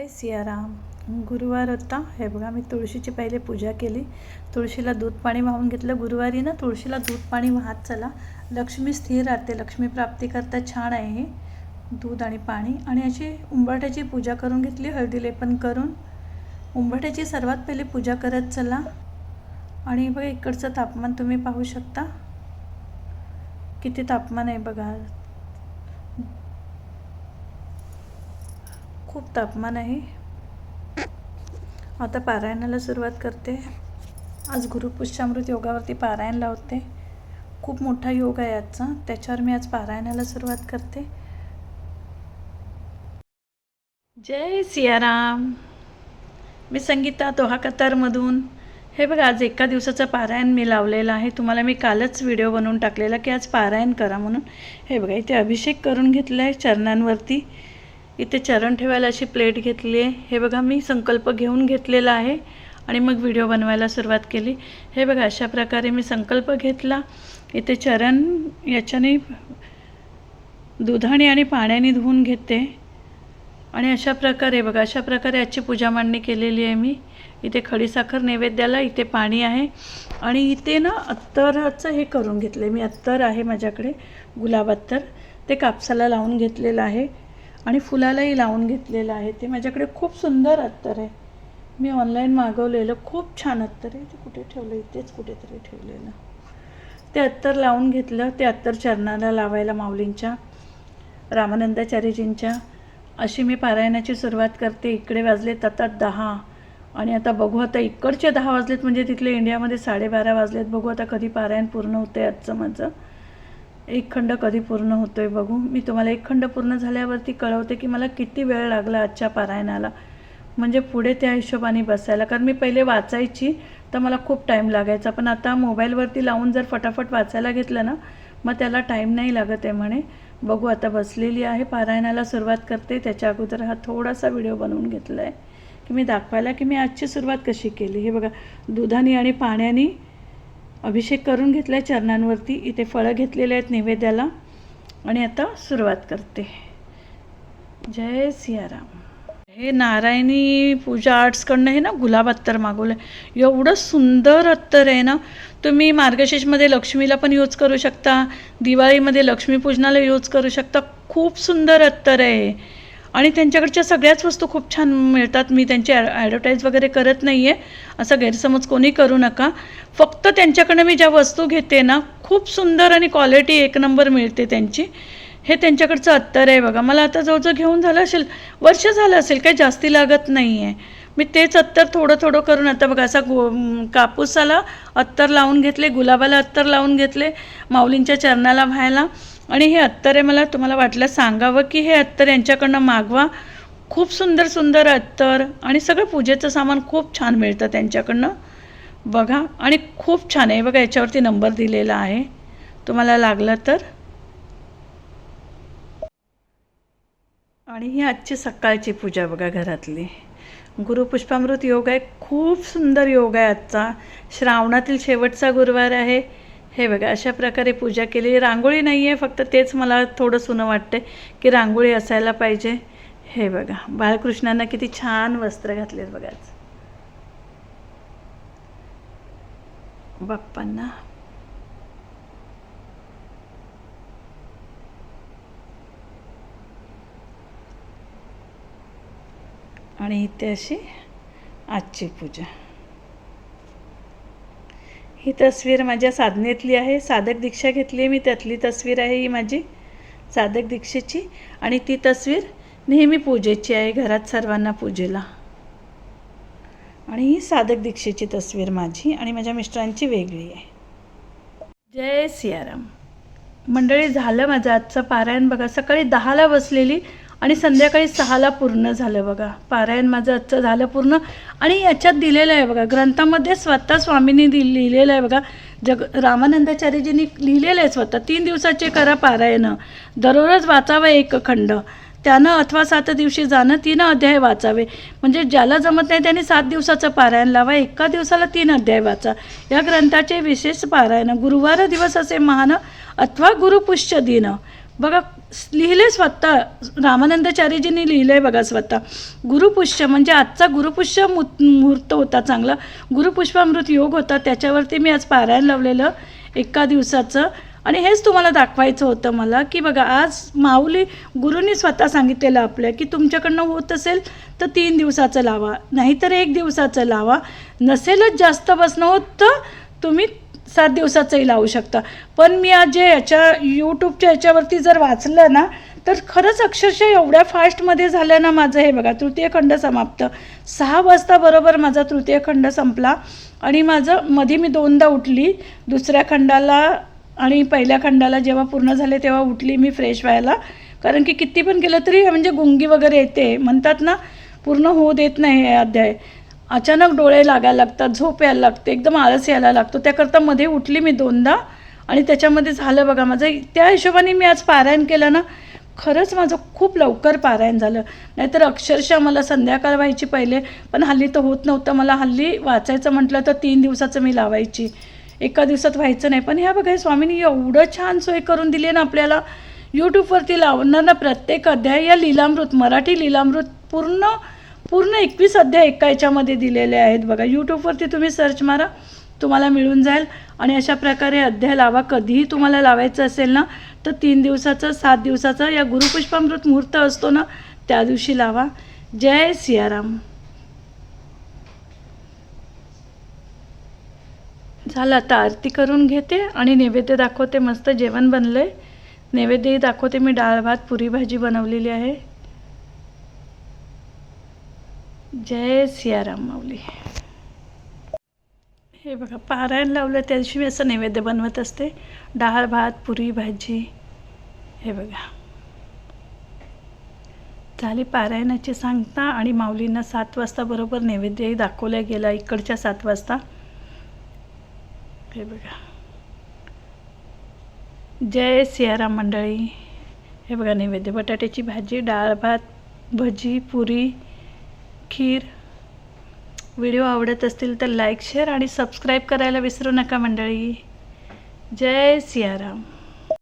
जय सियाराम. गुरुवार होता. हे बघा मी तुळशीची पहिले पूजा केली. तुळशीला दूध पाणी वाहून घेतलं. गुरुवारी ना तुळशीला दूध पाणी वाहत चला. लक्ष्मी स्थिर राहते. लक्ष्मी प्राप्ती करता छान आहे हे. दूध आणि पाणी. आणि अशी उंबरठ्याची पूजा करून घेतली. हळदी लेपन करून. उंबरठ्याची सर्वात पहिले पूजा करत चला. आणि बघा इकडचं तापमान तुम्ही पाहू शकता. किती तापमान आहे बघा. खूप तापमान आहे. आता पारायणाला सुरुवात करते. आज गुरुपुष्यामृत योगावरती पारायण लावते. खूप मोठा योग आहे आजचा. त्याच्यावर मी आज पारायणाला सुरुवात करते. जय सियाराम. मी संगीता दोहा कतारमधून हे बघा आज एका दिवसाचं पारायण मी लावलेलं आहे. तुम्हाला मी कालच व्हिडिओ बनवून टाकलेला की आज पारायण करा म्हणून. हे बघा इथे अभिषेक करून घेतला आहे चरणांवरती. इथे चरण ठेवायला अशी प्लेट घेतली आहे. हे बघा मी संकल्प घेऊन घेतलेला आहे आणि मग व्हिडिओ बनवायला सुरुवात केली. हे बघा अशा प्रकारे मी संकल्प घेतला. इथे चरण याच्याने दुधाने आणि पाण्याने धुवून घेते. आणि अशा प्रकारे बघा अशा प्रकारे आजची पूजा मांडणी केलेली आहे मी. इथे खडीसाखर नैवेद्याला इथे पाणी आहे. आणि इथे ना अत्तराचं हे करून घेतलं आहे मी अत्तर आहे माझ्याकडे गुलाब अत्तर. ते कापसाला लावून घेतलेलं आहे. आणि फुलालाही लावून घेतलेलं आहे. ते माझ्याकडे खूप सुंदर अत्तर आहे. मी ऑनलाईन मागवलेलं खूप छान अत्तर आहे. ते कुठे ठेवलं इथेच कुठेतरी ठेवलेलं. ते अत्तर लावून घेतलं. ते अत्तर चरणाला लावायला माऊलींच्या रामानंदाचार्यजींच्या. अशी मी पारायणाची सुरुवात करते. इकडे वाजलेत आता दहा. आणि आता बघू आता इकडचे दहा वाजलेत. म्हणजे तिथले इंडियामध्ये साडेबारा वाजलेत. बघू आता कधी पारायण पूर्ण होतं आहे आजचं माझं. एक खंड कधी पूर्ण होतो आहे बघू. मी तुम्हाला एक खंड पूर्ण झाल्यावरती कळवते की मला किती वेळ लागला आजच्या पारायणाला. म्हणजे पुढे त्या हिशोबाने बसायला. कारण मी पहिले वाचायची तर मला खूप टाईम लागायचा. पण आता मोबाईलवरती लावून जर फटाफट वाचायला घेतलं ना मग त्याला टाईम नाही लागत आहे म्हणे. बघू आता बसलेली आहे पारायणाला सुरुवात करते. त्याच्या अगोदर हा थोडासा व्हिडिओ बनवून घेतला आहे की मी दाखवायला की मी आजची सुरुवात कशी केली. हे बघा दुधाने आणि पाण्याने अभिषेक करून घेतला आहे चरणांवरती. इथे फळं घेतलेले आहेत नैवेद्याला. आणि आता सुरुवात करते. जय सियाराम. हे नारायणी पूजा आर्ट्सकडनं हे ना गुलाब अत्तर मागवलं आहे एवढं सुंदर अत्तर आहे ना. तुम्ही मार्गशीर्षमध्ये लक्ष्मीला पण यूज करू शकता. दिवाळीमध्ये लक्ष्मीपूजनाला यूज करू शकता. खूप सुंदर अत्तर आहे. आणि त्यांच्याकडच्या सगळ्याच वस्तू खूप छान मिळतात. मी त्यांची ॲ ॲडव्हर्टाईज वगैरे करत नाही आहे असं गैरसमज कोणी करू नका. फक्त त्यांच्याकडनं मी ज्या वस्तू घेते ना खूप सुंदर आणि क्वालिटी एक नंबर मिळते त्यांची. हे त्यांच्याकडचं अत्तर आहे बघा. मला आता जवळजवळ घेऊन झालं असेल वर्ष झालं असेल काही जास्ती लागत नाही आहे मी तेच अत्तर थोडं थोडं करून आता बघा असा गो कापूसाला अत्तर लावून घेतले गुलाबाला अत्तर लावून घेतले माऊलींच्या चरणाला व्हायला. आणि हे अत्तर आहे मला तुम्हाला वाटलं सांगावं की हे अत्तर यांच्याकडनं मागवा? खूप सुंदर सुंदर अत्तर आणि सगळं पूजेचं सामान खूप छान मिळतं त्यांच्याकडनं. बघा आणि खूप छान आहे. बघा याच्यावरती नंबर दिलेला आहे. तुम्हाला लागलं तर? आणि ही आजची सकाळची पूजा बघा घरातली. गुरुपुष्पामृत योग आहे. खूप सुंदर योग आहे आजचा. श्रावणातील शेवटचा गुरुवार आहे. हे बघा अशा प्रकारे पूजा केली रांगोळी नाही आहे फक्त तेच मला थोडं सुनं वाटतं की रांगोळी असायला पाहिजे. हे बघा बाळकृष्णांना किती छान वस्त्र घातलेत बघाच बाप्पांना. आणि इथे अशी आजची पूजा. ही तस्वीर माझ्या साधनेतली आहे. साधक दीक्षा घेतली आहे मी त्यातली तस्वीर आहे ही माझी. साधक दीक्षेची. आणि ती तस्वीर नेहमी पूजेची आहे घरात सर्वांना पूजेला. आणि ही साधक दीक्षेची तस्वीर माझी आणि माझ्या मिस्टरांची वेगळी आहे. जय सियाराम. मंडळी झालं माझं आजचं पारायण. बघा सकाळी दहाला बसलेली आणि संध्याकाळी सहाला पूर्ण झालं बघा. पारायण माझं आजचं झालं पूर्ण. आणि याच्यात दिलेलं आहे बघा ग्रंथामध्ये स्वतः स्वामींनी दि लिहिलेलं आहे बघा. जग रामानंदाचार्यजींनी लिहिलेलं आहे स्वतः. तीन दिवसाचे करा पारायण. दररोज वाचावं एक खंड. त्यानं अथवा सात दिवशी जाणं तीन अध्याय वाचावे. म्हणजे ज्याला जमत नाही त्याने सात दिवसाचं पारायण लावा. एका दिवसाला तीन अध्याय वाचा. या ग्रंथाचे विशेष पारायण. गुरुवार दिवस असे महान अथवा गुरुपुष्य दिन. बघा लिहिले स्वतः. रामानंदाचार्यजींनी लिहिलं आहे बघा स्वतः. गुरुपुष्य म्हणजे आजचा गुरुपुष्य मु मुहूर्त होता चांगला. गुरुपुष्पामृत योग होता. त्याच्यावरती मी आज पारायण लावलेलं एका दिवसाचं. आणि हेच तुम्हाला दाखवायचं होतं मला की बघा आज माऊली गुरुनी स्वतः सांगितलेलं आपल्या की तुमच्याकडनं होत असेल तर तीन दिवसाचं लावा. नाहीतर एक दिवसाचं लावा. नसेलच जास्त बसणं होत तर तुम्ही सात दिवसाचंही लावू शकता. पण मी आज जे याच्या यूट्यूबच्या याच्यावरती जर वाचलं ना तर खरंच अक्षरशः एवढ्या फास्टमध्ये झालं ना माझं हे बघा तृतीय खंड समाप्त. सहा वाजता बरोबर माझा तृतीय खंड संपला आणि माझं मध्ये मी दोनदा उठली. दुसऱ्या खंडाला आणि पहिल्या खंडाला जेव्हा पूर्ण झाले तेव्हा उठली मी फ्रेश व्हायला. कारण की किती पण केलं तरी म्हणजे गुंगी वगैरे येते. म्हणतात ना पूर्ण होऊ देत नाही हे अध्याय. अचानक डोळे लागायला लागतात झोप यायला लागते एकदम आळस यायला लागतो. त्याकरता मध्ये उठली मी दोनदा आणि त्याच्यामध्ये झालं बघा माझं त्या हिशोबाने मी आज पारायण केलं ना. खरंच माझं खूप लवकर पारायण झालं. नाहीतर अक्षरशः मला संध्याकाळ व्हायची पहिले पण हल्ली तर होत नव्हतं. मला हल्ली वाचायचं म्हटलं तर तीन दिवसाचं मी लावायची. एका दिवसात व्हायचं नाही. पण ह्या बघा स्वामींनी एवढं छान सोय करून दिली आहे ना आपल्याला. यूट्यूबवरती लावणार ना प्रत्येक अध्याय या लीलामृत मराठी लीलामृत पूर्ण पूर्ण एकवीस अध्याय एका याच्यामध्ये दिलेले आहेत बघा. यूट्यूबवरती तुम्ही सर्च मारा तुम्हाला मिळून जाईल. आणि अशा प्रकारे अध्याय लावा. कधीही तुम्हाला लावायचं असेल ना तर तीन दिवसाचा सात दिवसाचा या गुरुपुष्पामृत मुहूर्त असतो ना त्या दिवशी लावा. जय सियाराम. झालं आता आरती करून घेते आणि नैवेद्य दाखवते. मस्त जेवण बनलं आहे नैवेद्यही दाखवते. मी डाळ भात पुरी भाजी बनवलेली आहे. जय सियाराम माऊली. हे बघा पारायण लावलं त्या दिवशी मी असं नैवेद्य बनवत असते. डाळ भात पुरी भाजी हे बघा. झाली पारायणाची सांगता आणि माऊलींना सात वाजता बरोबर नैवेद्यही दाखवला गेला इकडच्या सात वाजता. हे बघा. जय सियाराम मंडळी. हे बघा नैवेद्य बटाट्याची भाजी डाळ भात भजी पुरी खीर. व्हिडिओ आवडत असतील तर लाईक शेअर आणि सबस्क्राईब करायला विसरू नका मंडळी. जय सियाराम.